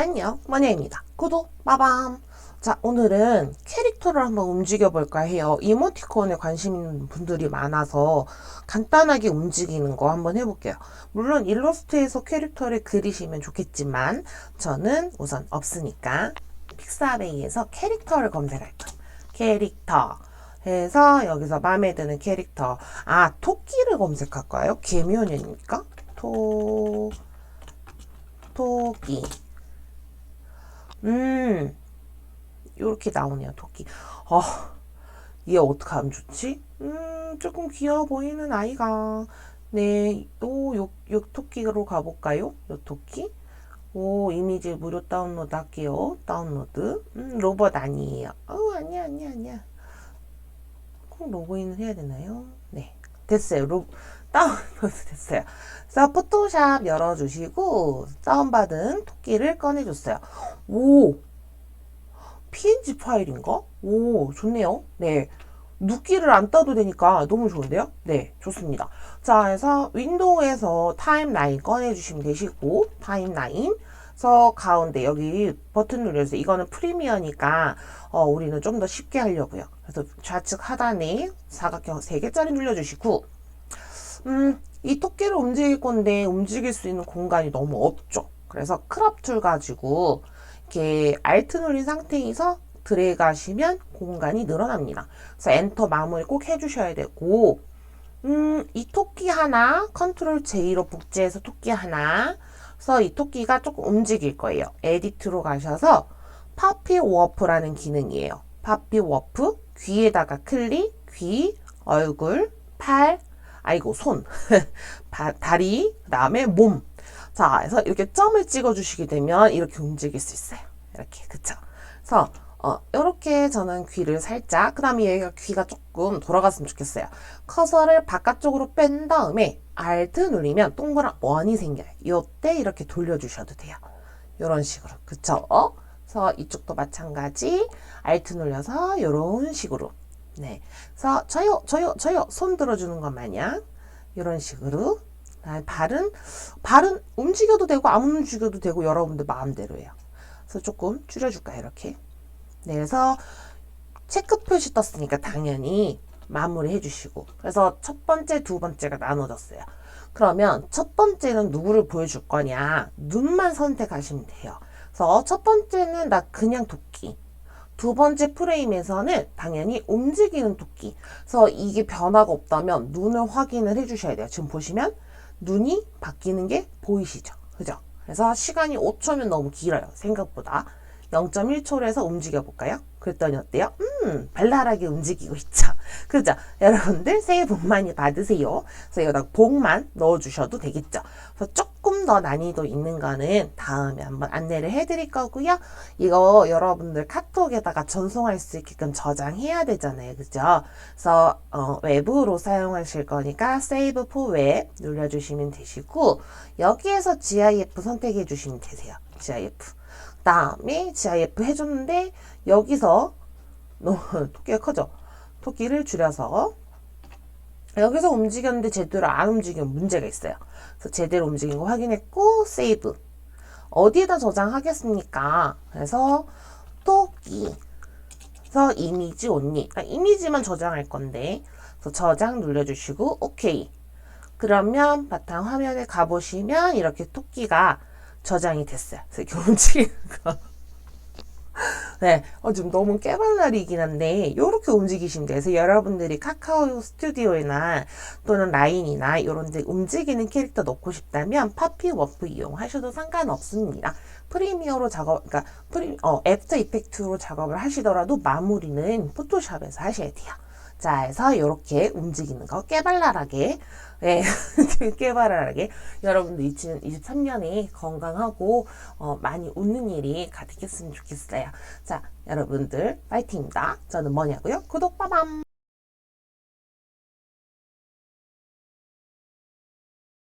안녕, 마녀입니다. 구독, 빠밤. 자, 오늘은 캐릭터를 한번 움직여볼까 해요. 이모티콘에 관심 있는 분들이 많아서 간단하게 움직이는 거 한번 해볼게요. 물론 일러스트에서 캐릭터를 그리시면 좋겠지만 저는 우선 없으니까 픽사베이에서 캐릭터를 검색할 거예요. 캐릭터. 해서 여기서 마음에 드는 캐릭터. 아, 토끼를 검색할까요? 개미연입니까? 토, 토끼. 음, 요렇게 나오네요, 토끼. 아, 얘 어떻게 하면 좋지? 음, 조금 귀여워 보이는 아이가. 네, 또, 요, 요 토끼로 가볼까요? 요 토끼? 오, 이미지 무료 다운로드 할게요. 다운로드. 음, 로봇 아니에요. 어, 아니야, 아니야, 아니야. 꼭 로그인을 해야 되나요? 네. 됐어요. 로, 다운로드 됐어요. 그래서 포토샵 열어주시고, 다운받은 토끼를 꺼내줬어요. 오! PNG 파일인가? 오, 좋네요. 네. 눕기를 안 떠도 되니까 너무 좋은데요? 네, 좋습니다. 자, 그래서 윈도우에서 타임라인 꺼내주시면 되시고, 타임라인. 그래서 가운데 여기 버튼 눌러주세요. 이거는 프리미어니까, 어, 우리는 좀 더 쉽게 하려고요. 그래서 좌측 하단에 사각형 3개짜리 눌러주시고, 음, 이 토끼를 움직일 건데 움직일 수 있는 공간이 너무 없죠. 그래서 크롭 툴 가지고 이렇게 알트 눌린 상태에서 하시면 공간이 늘어납니다. 그래서 엔터 마무리 꼭 해주셔야 되고, 음, 이 토끼 하나, 컨트롤 J로 복제해서 토끼 하나, 그래서 이 토끼가 조금 움직일 거예요. 에디트로 가셔서 파피 워프라는 기능이에요. 파피 워프, 귀에다가 클릭, 귀, 얼굴, 팔, 아이고 손, 바- 다리, 그 다음에 몸. 자, 그래서 이렇게 점을 찍어주시게 되면 이렇게 움직일 수 있어요. 이렇게, 그쵸? 그래서 어, 이렇게 저는 귀를 살짝, 그 다음에 얘가 귀가 조금 돌아갔으면 좋겠어요. 커서를 바깥쪽으로 뺀 다음에 Alt 누르면 동그란 원이 생겨요. 이때 이렇게 돌려주셔도 돼요. 이런 식으로. 그쵸? 어? 그래서 이쪽도 마찬가지. Alt 눌려서 이런 식으로. 네. 그래서 저요, 저요, 저요. 손 들어주는 것 마냥. 이런 식으로. 아, 발은, 발은 움직여도 되고, 안 움직여도 되고, 여러분들 마음대로예요. 그래서 조금 줄여줄까요? 이렇게. 네, 그래서 체크 표시 떴으니까 당연히 마무리 해주시고. 그래서 첫 번째, 두 번째가 나눠졌어요. 그러면 첫 번째는 누구를 보여줄 거냐? 눈만 선택하시면 돼요. 그래서 첫 번째는 나 그냥 도끼. 두 번째 프레임에서는 당연히 움직이는 토끼. 그래서 이게 변화가 없다면 눈을 확인을 해주셔야 돼요. 지금 보시면 눈이 바뀌는 게 보이시죠? 그죠? 그래서 시간이 5초면 너무 길어요. 생각보다. 0.1초로 해서 움직여 볼까요? 그랬더니 어때요? 음, 발랄하게 움직이고 있죠. 그죠? 여러분들 새해 복 많이 받으세요. 그래서 여기다 복만 넣어주셔도 되겠죠. 그래서 조금 더 난이도 있는 거는 다음에 한번 안내를 해드릴 거고요. 이거 여러분들 카톡에다가 전송할 수 있게끔 저장해야 되잖아요. 그죠? 그래서 어, 외부로 사용하실 거니까 Save for Web 눌러주시면 되시고 여기에서 GIF 선택해 주시면 되세요. GIF. 다음에 GIF 해줬는데 여기서 너무 토끼가 커져. 토끼를 줄여서 여기서 움직였는데 제대로 안 움직이면 문제가 있어요. 그래서 제대로 움직인 거 확인했고 세이브. 어디에다 저장하겠습니까? 그래서 토끼. 그래서 이미지 온리. 아, 이미지만 저장할 건데 그래서 저장 눌러주시고 오케이. 그러면 바탕 화면에 가보시면 이렇게 토끼가 저장이 됐어요. 그래서 이렇게 움직이는 거. 네, 어, 좀 너무 깨발랄이긴 한데, 이렇게 움직이시면 돼요. 그래서 여러분들이 카카오 스튜디오나 또는 라인이나 이런 데 움직이는 캐릭터 넣고 싶다면 파피 워프 이용하셔도 상관없습니다. 프리미어로 작업, 그러니까 프리, 어, 애프터 이펙트로 작업을 하시더라도 마무리는 포토샵에서 하셔야 돼요. 자, 해서 이렇게 움직이는 거 깨발랄하게, 네, 깨발랄하게 여러분들 2023년에 건강하고 어, 많이 웃는 일이 가득했으면 좋겠어요. 자, 여러분들 파이팅입니다. 저는 뭐냐고요? 구독 빠밤!